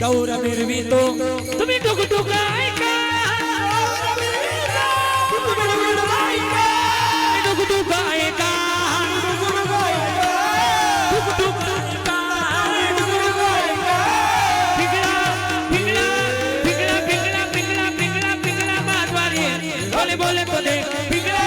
गौर मिरवितो तुम्ही टुक टुक ऐका। टुक टुक ऐका। टुक टुक ऐका। पिंगळा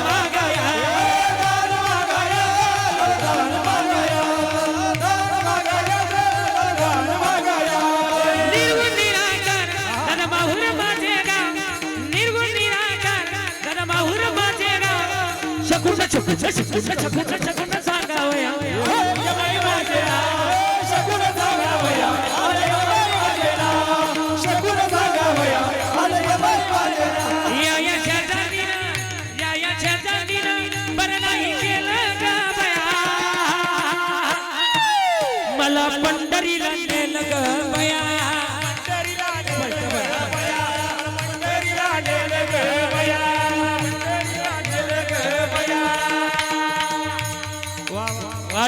शकुन शकुन शकुन शकुन शकुन सांगावया या या या या बरं नाही केलं बया मला पण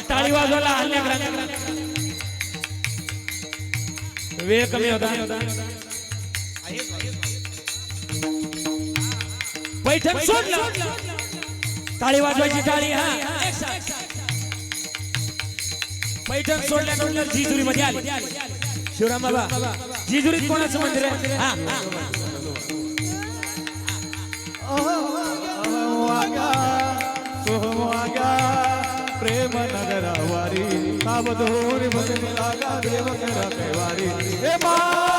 टाळी वाजवला हल्ल्या वेळ कमी होता. बैठक सोडलं. टाळी वाजवायची टाळी हा. बैठक सोडल्यानंतर जिजुरी मध्ये आली. शिवराम बाबा जिजुरीत कोणाचं मंदिर आहे? हा, हा, મનગરા વારી સાબદ હોર ભગની લાગા દેવ કરા કહેવારી એ મા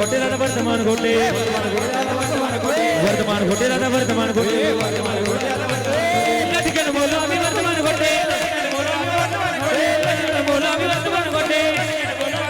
वर्धमान घोटे. दादा वर्धमान घोटे वर्धमान घोटे. दादा वर्धमान घोटे. नदिकेन बोलो आम्ही वर्धमान घोटे. बोलो आम्ही वर्धमान घोटे. बोलो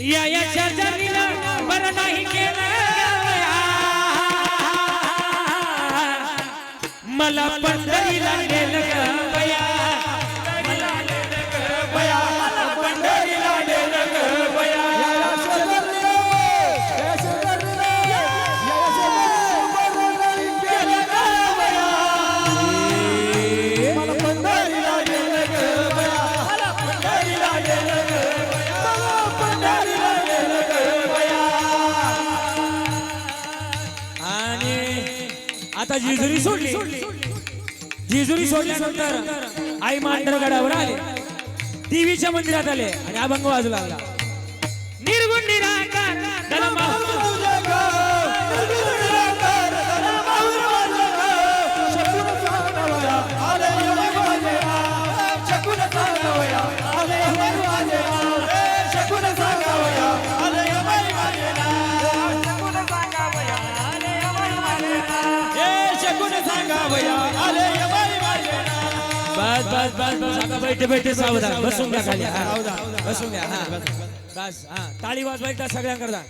या या शेजारीनं बरं नाही केलं. मला पंढरीला नेलं ग बया आता जिजुरी सोडली. जेजुरी सोडल्यानंतर आई मांडरगडावर आले. देवीच्या मंदिरात आले आणि अभंग वाजू लागला. निर्गुण निरा बस बस बस बस. आता बैठे बैठे सावधान. बसून घ्या खाली. हा. बसून घ्या हा. बस हा. टाळी वाजवायचा सगळ्यांकरता.